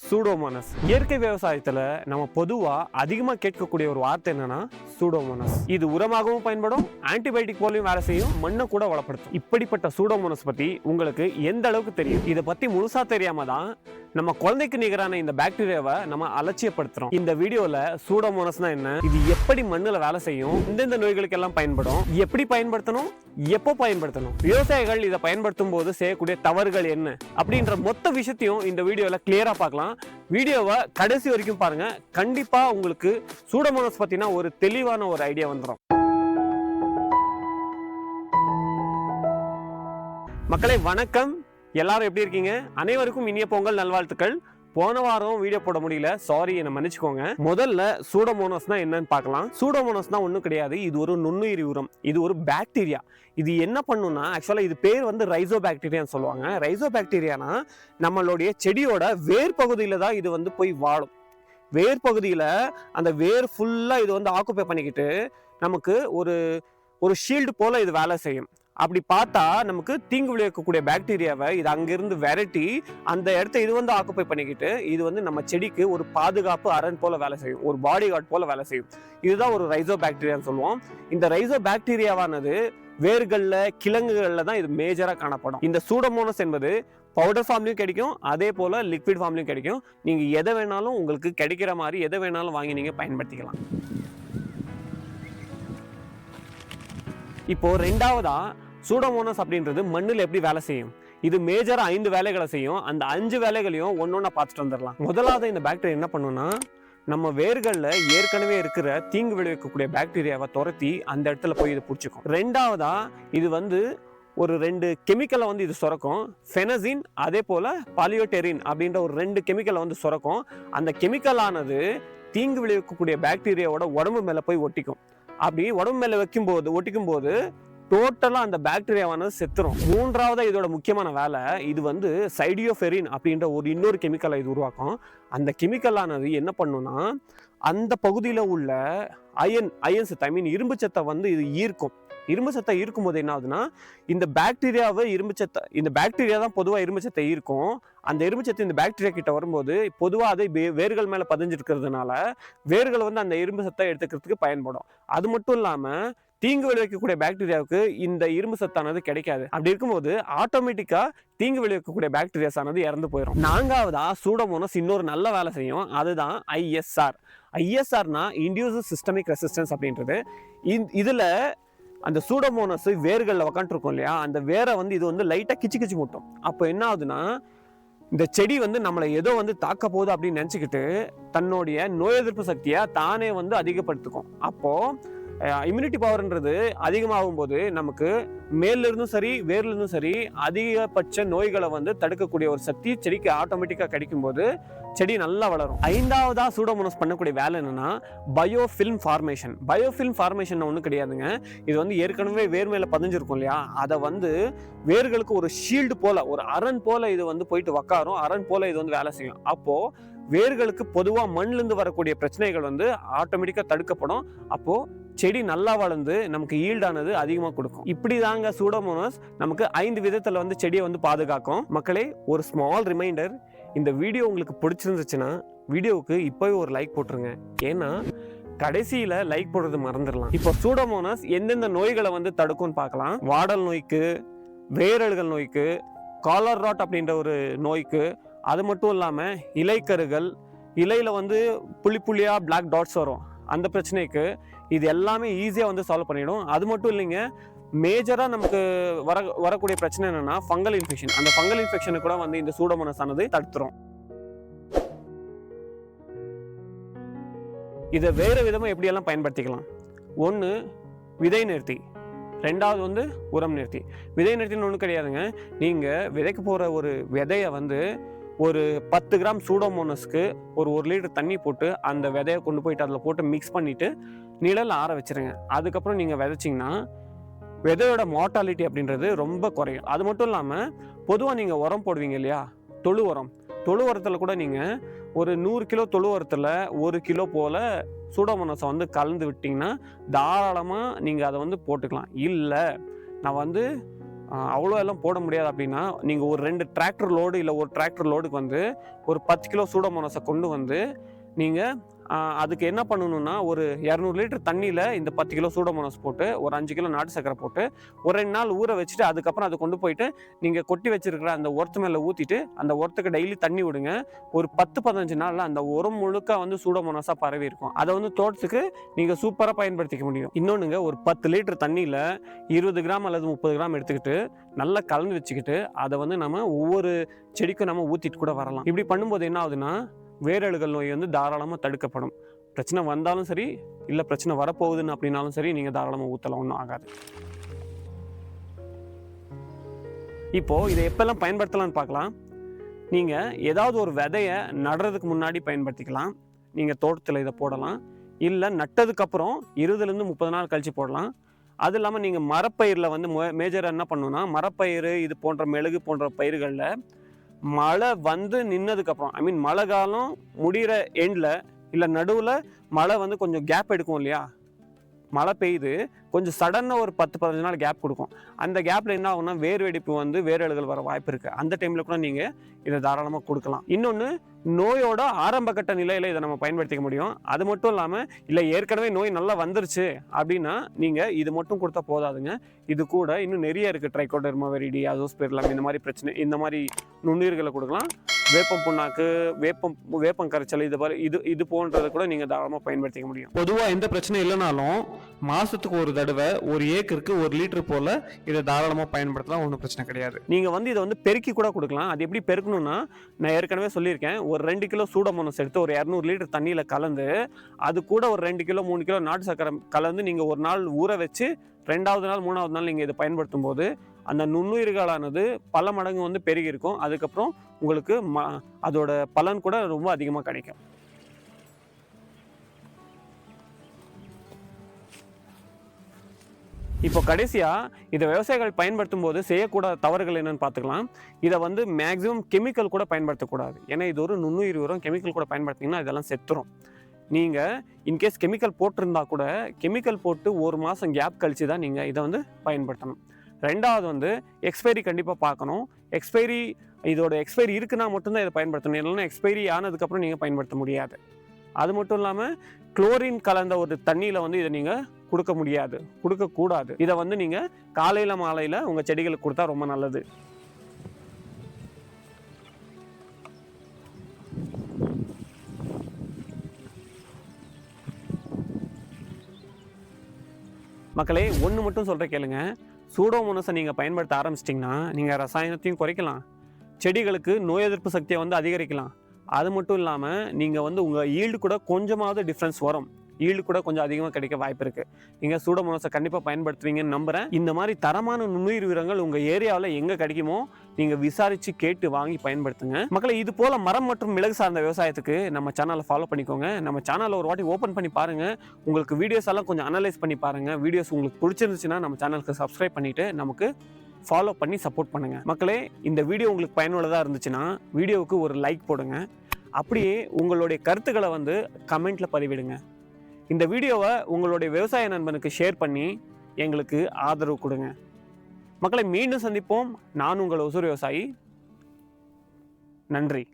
Pseudomonas இயற்கை விவசாயத்துல நம்ம பொதுவா அதிகமா கேட்கக்கூடிய ஒரு வார்த்தை என்னன்னா சூடோமோனஸ். இது உரமாகவும் பயன்படும் ஆன்டிபயோட்டிக் போலையும் வேலை செய்யும் மண்ணை கூட வளப்படுத்தும். இப்படிப்பட்ட சூடோமோனஸ் பத்தி உங்களுக்கு எந்த அளவுக்கு தெரியும்? இதை பத்தி முழுசா தெரியாம தான் நம்ம குழந்தைக்கு நிகரான இந்த பாக்டீரியாவை நம்ம அலட்சியப்படுத்துறோம். இந்த வீடியோல சூடோமோனஸ்னா என்ன? இது எப்படி மண்ணுல வேலை செய்யும்? எந்தெந்த நோய்களுக்கு எல்லாம் பயன்படும். எப்படி பயன்படுத்தணும்? எப்போ பயன்படுத்தணும்? விவசாயிகள் இதை பயன்படுத்தும் போது செய்யக்கூடிய தவறுகள் என்ன? அப்படின்ற மொத்த விஷயத்தையும் இந்த வீடியோல கிளியரா பார்க்கலாம். வீடியோவை கடைசி வரைக்கும் பாருங்க. கண்டிப்பா உங்களுக்கு சூடமோனஸ் பத்தினா ஒரு தெளிவான ஒரு ஐடியா வந்துடும் மக்களை வணக்கம். எல்லாரும் எப்படி இருக்கீங்க? அனைவருக்கும் இனிய பொங்கல் நல்வாழ்த்துக்கள். போன வாரம் வீடியோ போட முடியல. சாரி என்னை மன்னிச்சுக்கோங்க. முதல்ல சூடோமோனஸ்னா என்னன்னு பார்க்கலாம். சூடோமோனஸ்னா ஒன்றும் கிடையாது. இது ஒரு நுண்ணுயிரி உரம் இது ஒரு பாக்டீரியா இது என்ன பண்ணுன்னா ஆக்சுவலாக இது பேர் வந்து ரைசோ பாக்டீரியான்னு சொல்லுவாங்க. ரைசோ பாக்டீரியானா நம்மளுடைய செடியோட வேர் பகுதியில் தான் இது வந்து போய் வாழும். வேர் பகுதியில் அந்த வேர் ஃபுல்லாக இது வந்து ஆக்குப்பை பண்ணிக்கிட்டு நமக்கு ஒரு ஒரு ஷீல்டு போல் இது வேலை செய்யும். அப்படி பார்த்தா நமக்கு தீங்கு விளைவிக்கக்கூடிய பாக்டீரியாவை இது அங்கிருந்து விரட்டி அந்த இடத்த இது வந்து ஆக்குப்பை பண்ணிக்கிட்டு இது வந்து நம்ம செடிக்கு ஒரு பாதுகாப்பு அரண் போல வேலை செய்யும். ஒரு பாடி கார்டு போல வேலை செய்யும். இதுதான் ஒரு ரைசோ பாக்டீரியான்னு சொல்லுவோம். இந்த ரைசோ பாக்டீரியாவானது வேர்களில் கிழங்குகளில் தான் இது மேஜராக காணப்படும். இந்த சூடமோனஸ் என்பது பவுடர் ஃபார்ம்லையும் கிடைக்கும் அதே போல் லிக்விட் ஃபார்ம்லையும் கிடைக்கும். நீங்கள் எதை வேணாலும் உங்களுக்கு கிடைக்கிற மாதிரி எதை வேணாலும் வாங்கி நீங்கள் பயன்படுத்திக்கலாம். இப்போ ரெண்டாவதா சூடோமோனஸ் அப்படின்றது மண்ணில் எப்படி வேலை செய்யும்? இது மேஜராக ஐந்து வேலைகளை செய்யும். அந்த அஞ்சு வேலைகளையும் ஒன்னொன்னா பார்த்துட்டு வந்துடலாம். முதலாவது இந்த பாக்டீரியா என்ன பண்ணுன்னா நம்ம வேர்களில் ஏற்கனவே இருக்கிற தீங்கு விளைவிக்கக்கூடிய பாக்டீரியாவை துரத்தி அந்த இடத்துல போய் இது பிடிச்சிக்கும். ரெண்டாவதா இது வந்து ஒரு ரெண்டு கெமிக்கலை வந்து இது சுரக்கும். ஃபெனசின் அதே போல் பாலியோடெரின் அப்படின்ற ஒரு ரெண்டு கெமிக்கலை வந்து சுரக்கும். அந்த கெமிக்கலானது தீங்கு விளைவிக்கக்கூடிய பாக்டீரியாவோட உடம்பு மேலே போய் ஒட்டிக்கும். அப்படி உடம்பு மேலே வைக்கும்போது ஒட்டிக்கும் போது டோட்டலாக அந்த பாக்டீரியாவானது செத்துரும். மூன்றாவது இதோட முக்கியமான வேலை இது வந்து சைடியோஃபெரின் அப்படின்ற ஒரு இன்னொரு கெமிக்கலை இது உருவாக்கும். அந்த கெமிக்கலானது என்ன பண்ணுன்னா அந்த பகுதியில் உள்ள அயன் அயன் சத்து ஐ மீன் இரும்பு சத்தை வந்து இது ஈர்க்கும். இரும்பு சத்தை ஈர்க்கும் போது என்ன ஆகுதுன்னா இந்த பாக்டீரியாவை இரும்பு சத்தை இந்த பாக்டீரியா தான் பொதுவாக இரும்பு சத்தை ஈர்க்கும். அந்த இரும்பு சத்து இந்த பாக்டீரியா கிட்ட வரும்போது பொதுவாக அதை வே- வேர்கள் மேலே பதிஞ்சிருக்கிறதுனால வேர்கள் வந்து அந்த இரும்பு சத்தை எடுத்துக்கிறதுக்கு பயன்படும். அது மட்டும் இல்லாமல் தீங்கு விளைவிக்கக்கூடிய பாக்டீரியாவுக்கு இந்த இரும்பு சத்தானது கிடைக்காது. அப்படி இருக்கும்போது ஆட்டோமேட்டிக்கா தீங்கு விளைவிக்கக்கூடிய பாக்டீரியாஸ் ஆனது இறந்து போயிடும் நான்காவதா சூடோமோனஸ் இன்னொரு நல்ல வேலை செய்யும். அதுதான் ஐஎஸ்ஆர் ஐஎஸ்ஆர்னா இண்டியூஸ் சிஸ்டமிக் ரெசிஸ்டன்ஸ் அப்படின்றது. இதுல அந்த சூடோமோனஸ் வேர்களில் உக்காந்துருக்கும் இல்லையா? அந்த வேரை வந்து இது வந்து லைட்டாக கிச்சு கிச்சு மூட்டும். அப்போ என்ன ஆகுதுன்னா இந்த செடி வந்து நம்மளை ஏதோ வந்து தாக்க போகுது அப்படின்னு நினச்சிக்கிட்டு தன்னுடைய நோய் எதிர்ப்பு சக்தியை தானே வந்து அதிகப்படுத்திக்கும். அப்போது இம்யூனிட்டி பவர்ன்றது அதிகமாகும் போது நமக்கு மேலிருந்தும் சரி வேர்லேருந்தும் சரி அதிகபட்ச நோய்களை வந்து தடுக்கக்கூடிய ஒரு சக்தி செடிக்கு ஆட்டோமேட்டிக்காக கிடைக்கும் போது செடி நல்லா வளரும். ஐந்தாவதாக சூடோமோனஸ் பண்ணக்கூடிய வேலை என்னென்னா பயோஃபில்ம் ஃபார்மேஷன் பயோஃபில்ம் ஃபார்மேஷன் ஒன்றும் கிடையாதுங்க. இது வந்து ஏற்கனவே வேர் மேலே பதிஞ்சிருக்கும் இல்லையா? அதை வந்து வேர்களுக்கு ஒரு ஷீல்டு போல் ஒரு அரண் போல் இது வந்து போயிட்டு உக்காரும். அரண் போல் இது வந்து வேலை செய்யும். அப்போது வேர்களுக்கு பொதுவாக மண்ணிலிருந்து வரக்கூடிய பிரச்சனைகள் வந்து ஆட்டோமேட்டிக்காக தடுக்கப்படும். அப்போது செடி நல்லா வளர்ந்து நமக்கு ஈல்டானது அதிகமாக கொடுக்கும். இப்படி தாங்க சூடோமோனஸ் நமக்கு ஐந்து விதத்தில் வந்து செடியை வந்து பாதுகாக்கும். மக்களே ஒரு ஸ்மால் ரிமைண்டர் இந்த வீடியோ உங்களுக்கு பிடிச்சிருந்துச்சுன்னா வீடியோவுக்கு இப்போவே ஒரு லைக் போட்டுருங்க. ஏன்னா கடைசியில் லைக் போடுறது மறந்துடலாம். இப்போ சூடோமோனஸ் எந்தெந்த நோய்களை வந்து தடுக்கும்னு பார்க்கலாம். வாடல் நோய்க்கு வேரல்கள் நோய்க்கு காலர் ராட் அப்படின்ற ஒரு நோய்க்கு அது மட்டும் இல்லாமல் இலைக்கருகள் இலையில் வந்து புள்ளி புள்ளியாக பிளாக் டாட்ஸ் வரும். அந்த பிரச்சனைக்கு இது எல்லாமே ஈஸியாக வந்து சால்வ் பண்ணிடும். அது மட்டும் இல்லைங்க மேஜராக நமக்கு வர வரக்கூடிய பிரச்சனை என்னென்னா ஃபங்கல் இன்ஃபெக்ஷன் அந்த ஃபங்கல் இன்ஃபெக்ஷனை கூட வந்து இந்த சூடோமோனஸ் ஆனது தடுத்துரும். இதை வேறு விதமாக எப்படியெல்லாம் பயன்படுத்திக்கலாம்? ஒன்று விதை நிறுத்தி. ரெண்டாவது வந்து உரம் நிறுத்தி. விதை நிறுத்தின்னு ஒன்றும் கிடையாதுங்க. நீங்கள் விதைக்க போகிற ஒரு விதையை வந்து ஒரு பத்து கிராம் சூடோமோனஸ்க்கு ஒரு ஒரு லிட்டர் தண்ணி போட்டு அந்த விதையை கொண்டு போயிட்டு அதில் போட்டு மிக்ஸ் பண்ணிவிட்டு நிழல் ஆற வச்சிருங்க. அதுக்கப்புறம் நீங்கள் விதைச்சிங்கன்னா விதையோட மோட்டாலிட்டி அப்படின்றது ரொம்ப குறையும். அது மட்டும் இல்லாமல் பொதுவாக நீங்கள் உரம் போடுவீங்க இல்லையா? தொழு உரம். தொழு உரத்தில் கூட நீங்கள் ஒரு நூறு கிலோ தொழு உரத்தில் ஒரு கிலோ போல் சூடோமோனஸை வந்து கலந்து விட்டிங்கன்னா தாராளமாக நீங்கள் அதை வந்து போட்டுக்கலாம். இல்லை நான் வந்து அவ்வளோ எல்லாம் போட முடியாது அப்படின்னா நீங்கள் ஒரு ரெண்டு டிராக்டர் லோடு இல்லை ஒரு டிராக்டர் லோடுக்கு வந்து ஒரு பத்து கிலோ சூடமோனஸை கொண்டு வந்து நீங்கள் அதுக்கு என்ன பண்ணணும்னா ஒரு இரநூறு லிட்டர் தண்ணியில் இந்த பத்து கிலோ சூடமோனஸ் போட்டு ஒரு அஞ்சு கிலோ நாட்டு சக்கரை போட்டு ஒரு ரெண்டு நாள் ஊற வச்சுட்டு அதுக்கப்புறம் அதை கொண்டு போயிட்டு நீங்கள் கொட்டி வச்சிருக்கிற அந்த உரத்து மேலே ஊற்றிட்டு அந்த உரத்துக்கு டெய்லி தண்ணி விடுங்க. ஒரு பத்து பதினஞ்சு நாளில் அந்த உரம் முழுக்க வந்து சூடமோனஸாக பரவி இருக்கும். அதை வந்து தோட்டத்துக்கு நீங்கள் சூப்பராக பயன்படுத்திக்க முடியும். இன்னொன்றுங்க ஒரு பத்து லிட்டர் தண்ணியில் இருபது கிராம் அல்லது முப்பது கிராம் எடுத்துக்கிட்டு நல்லா கலந்து வச்சுக்கிட்டு அதை வந்து நம்ம ஒவ்வொரு செடிக்கும் நம்ம ஊற்றிட்டு கூட வரலாம். இப்படி பண்ணும்போது என்ன ஆகுதுன்னா வேரழுகல் நோய் வந்து தாராளமாக தடுக்கப்படும். பிரச்சனை வந்தாலும் சரி இல்லை பிரச்சனை வரப்போகுதுன்னு அப்படின்னாலும் சரி நீங்கள் தாராளமாக ஊற்றலாம் ஒன்றும் ஆகாது. இப்போ இதை எப்பெல்லாம் பயன்படுத்தலாம்னு பார்க்கலாம். நீங்கள் ஏதாவது ஒரு விதையை நடுறதுக்கு முன்னாடி பயன்படுத்திக்கலாம். நீங்கள் தோட்டத்தில் இதை போடலாம். இல்லை நட்டதுக்கப்புறம் இருபதுலேருந்து முப்பது நாள் கழித்து போடலாம். அது இல்லாமல் நீங்கள் மரப்பயிரில் வந்து மேஜராக என்ன பண்ணுன்னா மரப்பயிறு இது போன்ற மெழுகு போன்ற பயிர்களில் மழை வந்து நின்னதுக்கப்புறம் ஐ மீன் மழை காலம் முடிகிற எண்டில் இல்லை நடுவில் மழை வந்து கொஞ்சம் கேப் எடுக்கும் இல்லையா? மழை பெய்யுது. கொஞ்சம் சடனாக ஒரு பத்து பதினஞ்சு நாள் கேப் கொடுக்கும். அந்த கேப்பில் என்ன ஆகும்னா வேர் வெடிப்பு வந்து வேரழுகள் வர வாய்ப்பு இருக்குது அந்த டைமில் கூட நீங்கள் இதை தாராளமாக கொடுக்கலாம். இன்னொன்று நோயோட ஆரம்ப கட்ட நிலையில் இதை நம்ம பயன்படுத்திக்க முடியும். அது மட்டும் இல்லாமல் இல்லை ஏற்கனவே நோய் நல்லா வந்துருச்சு அப்படின்னா நீங்கள் இது மட்டும் கொடுத்தா போதாதுங்க. இது கூட இன்னும் நிறைய இருக்குது ட்ரைகோடர்மா வெரிடி அசோஸ்பெர்லாம் இந்த மாதிரி பிரச்சனை இந்த மாதிரி நுண்ணுயிர்களை கொடுக்கலாம். வேப்பம் புண்ணாக்கு வேப்பம் வேப்பம் கரைச்சல் இது மாதிரி இது இது போன்றதை கூட நீங்கள் தாராளமாக பயன்படுத்திக்க முடியும். பொதுவாக எந்த பிரச்சனையும் இல்லைனாலும் மாதத்துக்கு ஒரு தடவை ஒரு ஏக்கருக்கு ஒரு லிட்டர் போல் இதை தாராளமாக பயன்படுத்தலாம் ஒன்றும் பிரச்சனை கிடையாது. நீங்கள் வந்து இதை வந்து பெருக்கி கூட கொடுக்கலாம். அது எப்படி பெருக்கணும்னா நான் ஏற்கனவே சொல்லியிருக்கேன் ஒரு ரெண்டு கிலோ சூடமோனஸ் எடுத்து ஒரு இரநூறு லிட்டர் தண்ணியில் கலந்து அது கூட ஒரு ரெண்டு கிலோ மூணு கிலோ நாட்டு சக்கரை கலந்து நீங்கள் ஒரு நாள் ஊற வச்சு ரெண்டாவது நாள் மூணாவது நாள் நீங்கள் இதை பயன்படுத்தும் போது அந்த நுண்ணுயிர்களானது பல மடங்கு வந்து பெருகி இருக்கும். அதுக்கப்புறம் உங்களுக்கு ம அதோட பலன் கூட ரொம்ப அதிகமாக கிடைக்கும். இப்போ கடைசியாக இதை விவசாயிகள் பயன்படுத்தும் போது செய்யக்கூடாத தவறுகள் என்னென்னு பார்த்துக்கலாம். இதை வந்து மேக்ஸிமம் கெமிக்கல் கூட பயன்படுத்தக்கூடாது. ஏன்னா இது ஒரு நுண்ணுயிர் உரம். கெமிக்கல் கூட பயன்படுத்திங்கன்னா இதெல்லாம் செத்துரும். நீங்கள் இன்கேஸ் கெமிக்கல் போட்டிருந்தா கூட கெமிக்கல் போட்டு ஒரு மாதம் கேப் கழிச்சு தான் நீங்கள் இதை வந்து பயன்படுத்தணும். ரெண்டாவது வந்து எக்ஸ்பைரி கண்டிப்பாக பார்க்கணும். எக்ஸ்பைரி இதோட எக்ஸ்பைரி இருக்குன்னா மட்டும்தான் இதை பயன்படுத்தணும். இல்லைன்னா எக்ஸ்பைரி ஆனதுக்கப்புறம் நீங்கள் பயன்படுத்த முடியாது. அது மட்டும் இல்லாமல் குளோரின் கலந்த ஒரு தண்ணியில் வந்து இதை நீங்கள் கொடுக்க முடியாது கொடுக்கக்கூடாது இதை வந்து நீங்கள் காலையில் மாலையில் உங்கள் செடிகளுக்கு கொடுத்தா ரொம்ப நல்லது. மக்களே ஒன்று மட்டும் சொல்கிற கேளுங்க. சூடோமோனஸை நீங்கள் பயன்படுத்த ஆரம்பிச்சிட்டிங்கன்னா நீங்கள் ரசாயனத்தையும் குறைக்கலாம். செடிகளுக்கு நோய் எதிர்ப்பு சக்தியை வந்து அதிகரிக்கலாம். அது மட்டும் இல்லாமல் நீங்கள் வந்து உங்கள் ஈல்டு கூட கொஞ்சமாவது டிஃப்ரென்ஸ் வரும். ஈல்டு கூட கொஞ்சம் அதிகமாக கிடைக்க வாய்ப்பு இருக்குது நீங்கள் சூடோமோனஸை கண்டிப்பாக பயன்படுத்துவீங்கன்னு நம்புகிறேன் இந்த மாதிரி தரமான நுண்ணுயிர் உரங்கள் உங்கள் ஏரியாவில் எங்கே கிடைக்குமோ நீங்கள் விசாரித்து கேட்டு வாங்கி பயன்படுத்துங்க. மக்களை இது போல் மரம் மற்றும் மிளகு சார்ந்த விவசாயத்துக்கு நம்ம சேனலை ஃபாலோ பண்ணிக்கோங்க. நம்ம சேனலை ஒரு வாட்டி ஓப்பன் பண்ணி பாருங்கள் உங்களுக்கு வீடியோஸ் எல்லாம் கொஞ்சம் அனலைஸ் பண்ணி பாருங்கள் வீடியோஸ் உங்களுக்கு பிடிச்சிருந்துச்சுன்னா நம்ம சேனலுக்கு சப்ஸ்கிரைப் பண்ணிவிட்டு நமக்கு ஃபாலோ பண்ணி சப்போர்ட் பண்ணுங்கள் மக்களே இந்த வீடியோ உங்களுக்கு பயனுள்ளதாக இருந்துச்சுன்னா வீடியோவுக்கு ஒரு லைக் போடுங்க. அப்படியே உங்களுடைய கருத்துக்களை வந்து கமெண்ட்டில் பதிவிடுங்க. இந்த வீடியோவை உங்களுடைய விவசாய நண்பனுக்கு ஷேர் பண்ணி எங்களுக்கு ஆதரவு கொடுங்க. மக்களை மீண்டும் சந்திப்போம். நான் உங்கள் ஒசூர் விவசாயி. நன்றி.